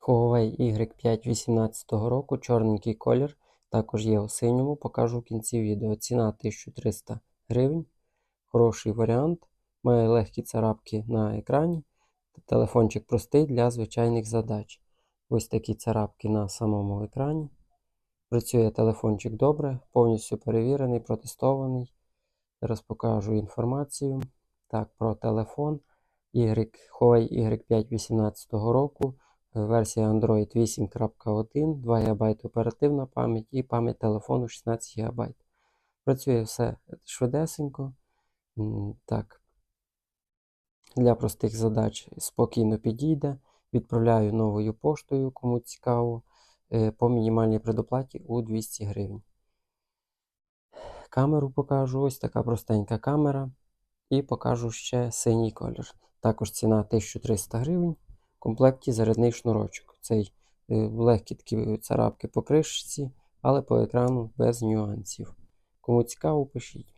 Huawei Y5 18 року, чорненький колір, також є у синьому, покажу в кінці відео. Ціна 1300 гривень. Хороший варіант. Має легкі царапки на екрані. Телефончик простий для звичайних задач. Ось такі царапки на самому екрані. Працює телефончик добре, повністю перевірений, протестований. Зараз покажу інформацію. Так, про телефон. Y, Huawei Y5 18 року. Версія Android 8.1, 2 ГБ оперативна пам'ять і пам'ять телефону 16 ГБ. Працює все швидесенько. Так. Для простих задач спокійно підійде. Відправляю новою поштою, кому цікаво, е, по мінімальній предоплаті у 200 гривень. Камеру покажу. Ось така простенька камера. І покажу ще синій колір. Також ціна 1300 гривень. Комплекті зарядний шнурочок. Цей е, легкі такі царапки по кришці, але по екрану без нюансів. Кому цікаво, пишіть.